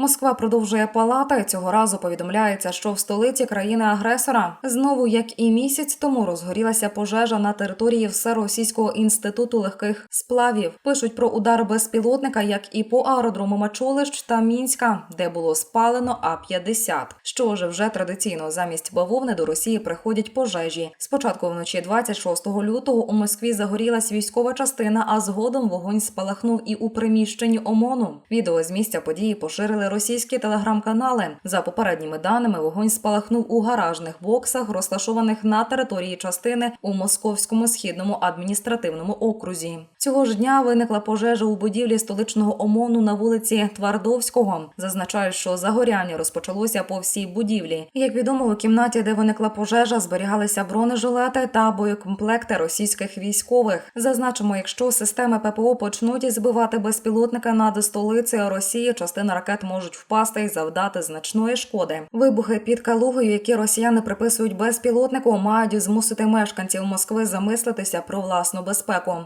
Москва продовжує палати. Цього разу повідомляється, що в столиці країни-агресора знову, як і місяць тому, розгорілася пожежа на території Всеросійського інституту легких сплавів. Пишуть про удар безпілотника, як і по аеродрому Мачулищ та Мінська, де було спалено А-50. Що ж, вже традиційно замість бавовни до Росії приходять пожежі. Спочатку вночі 26 лютого у Москві загорілась військова частина, а згодом вогонь спалахнув і у приміщенні ОМОНу. Відео з місця події поширили російські телеграм-канали. За попередніми даними, вогонь спалахнув у гаражних боксах, розташованих на території частини у Московському східному адміністративному окрузі. Цього ж дня виникла пожежа у будівлі столичного ОМОНу на вулиці Твардовського. Зазначають, що загоряння розпочалося по всій будівлі. Як відомо, у кімнаті, де виникла пожежа, зберігалися бронежилети та боєкомплекти російських військових. Зазначимо, якщо системи ППО почнуть збивати безпілотника над столицею Росії, частина ракет можуть впасти і завдати значної шкоди. Вибухи під Калугою, які росіяни приписують безпілотнику, мають змусити мешканців Москви замислитися про власну безпеку.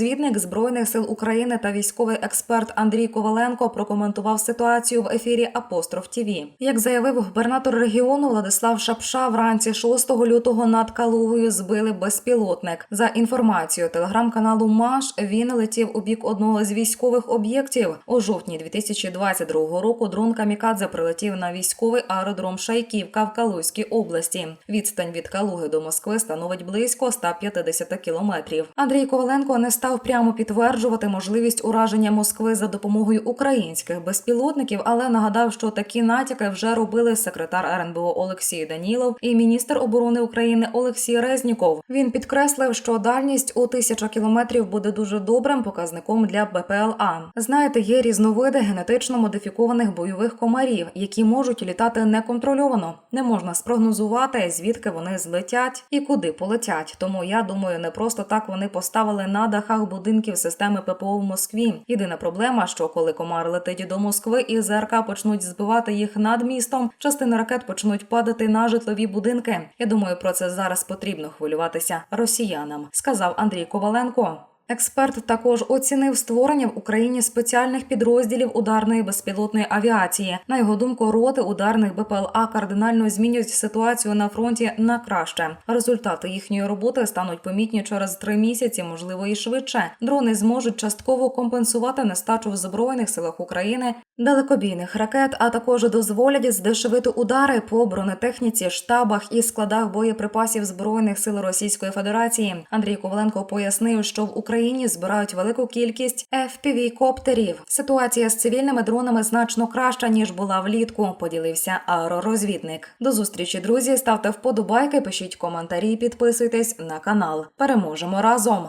Аеророзвідник збройних сил України та військовий експерт Андрій Коваленко прокоментував ситуацію в ефірі Апостроф ТІВІ. Як заявив губернатор регіону Владислав Шапша, вранці 6 лютого над Калугою збили безпілотник. За інформацією телеграм-каналу МАШ він летів у бік одного з військових об'єктів. У жовтні 2022 року дрон Камікадзе прилетів на військовий аеродром Шайківка в Калузькій області. Відстань від Калуги до Москви становить близько 150 кілометрів. Андрій Коваленко не став прямо підтверджувати можливість ураження Москви за допомогою українських безпілотників, але нагадав, що такі натяки вже робили секретар РНБО Олексій Данілов і міністр оборони України Олексій Резніков. Він підкреслив, що дальність у тисяча кілометрів буде дуже добрим показником для БПЛА. Знаєте, є різновиди генетично модифікованих бойових комарів, які можуть літати неконтрольовано. Не можна спрогнозувати, звідки вони злетять і куди полетять. Тому я думаю, не просто так вони поставили на дахах будинків системи ППО в Москві. Єдина проблема, що коли комар летить до Москви і ЗРК почнуть збивати їх над містом, частини ракет почнуть падати на житлові будинки. Я думаю, про це зараз потрібно хвилюватися росіянам, сказав Андрій Коваленко. Експерт також оцінив створення в Україні спеціальних підрозділів ударної безпілотної авіації. На його думку, роти ударних БПЛА кардинально змінюють ситуацію на фронті на краще. Результати їхньої роботи стануть помітні через три місяці, можливо, і швидше. Дрони зможуть частково компенсувати нестачу в збройних силах України далекобійних ракет, а також дозволять здешевити удари по бронетехніці, штабах і складах боєприпасів збройних сил Російської Федерації. Андрій Коваленко пояснив, що в Україні збирають велику кількість fpv коптерів Ситуація з цивільними дронами значно краща ніж була влітку. Поділився аеророзвідник. До зустрічі, друзі. Ставте вподобайки, пишіть коментарі, підписуйтесь на канал. Переможемо разом.